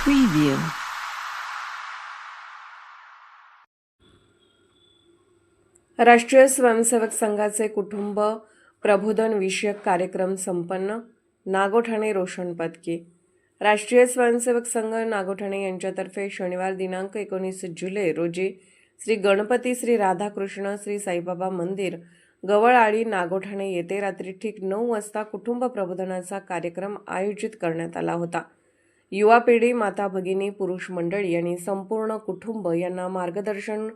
Preview. राष्ट्रीय स्वयंसेवक संघाचे कुटुंब प्रबोधन विषयक कार्यक्रम संपन्न नागोठाणे रोशन पदकी राष्ट्रीय स्वयंसेवक संघ नागोठाणे यांच्यातर्फे शनिवार दिनांक एकोणीस जुलै रोजी श्री गणपती श्री राधाकृष्ण श्री साईबाबा मंदिर गवळआळी नागोठाणे येथे रात्री ठीक नऊ वाजता कुटुंब प्रबोधनाचा कार्यक्रम आयोजित करण्यात आला होता युवा पिढी माता भगिनी पुरुष मंडळी आणि संपूर्ण कुटुंब यांना मार्गदर्शन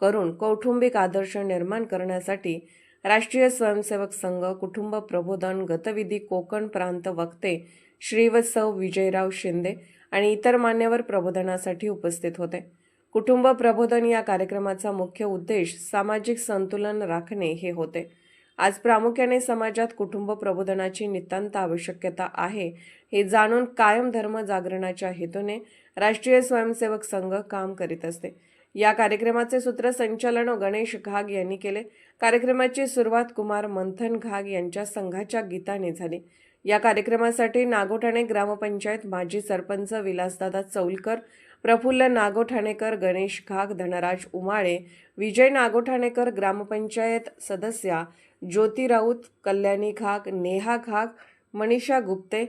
करून कौटुंबिक आदर्श निर्माण करण्यासाठी राष्ट्रीय स्वयंसेवक संघ कुटुंब प्रबोधन गतविधी कोकण प्रांत वक्ते श्रीवत्सव विजयराव शिंदे आणि इतर मान्यवर प्रबोधनासाठी उपस्थित होते. कुटुंब प्रबोधन या कार्यक्रमाचा मुख्य उद्देश सामाजिक संतुलन राखणे हे होते. आज प्रामुख्याने समाजात कुटुंब प्रबोधनाची नितांत आवश्यकता आहे. हे जाणून कायम धर्म जागरणाच्या हेतूने राष्ट्रीय स्वयंसेवक संघ काम करीत असते. या कार्यक्रमाचे सूत्रसंचालन गणेश घाग यांनी केले. कार्यक्रमाची सुरुवात कुमार मंथन घाग यांच्या संघाच्या गीताने झाली. या कार्यक्रमासाठी नागोठाणे ग्रामपंचायत माजी सरपंच विलासदादा चौलकर प्रफुल्ल नागोठाणेकर गणेश घाग धनराज उमाळे विजय नागोठाणेकर ग्रामपंचायत सदस्या ज्योती राऊत कल्याणी खाक नेहा खाक मनीषा गुप्ते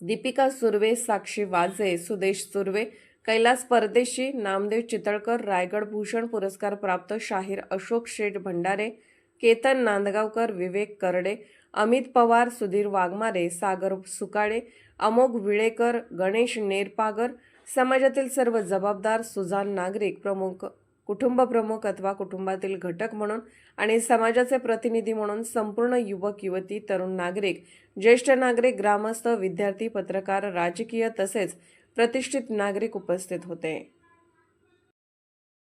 दीपिका सुर्वे साक्षी वाजे सुदेश सुर्वे कैलास परदेशी नामदेव चितळकर रायगड भूषण पुरस्कार प्राप्त शाहीर अशोक शेठ भंडारे केतन नांदगावकर विवेक करडे अमित पवार सुधीर वाघमारे सागर सुकाळे अमोघ विळेकर गणेश नेरपागर समाजातील सर्व जबाबदार सुजान नागरिक प्रमुख कुटुंब प्रमुख अथवा कुटुंबातील घटक म्हणून आणि समाजाचे प्रतिनिधी म्हणून संपूर्ण युवक युवती तरुण नागरिक ज्येष्ठ नागरिक ग्रामस्थ विद्यार्थी पत्रकार राजकीय तसेच प्रतिष्ठित नागरिक उपस्थित होते.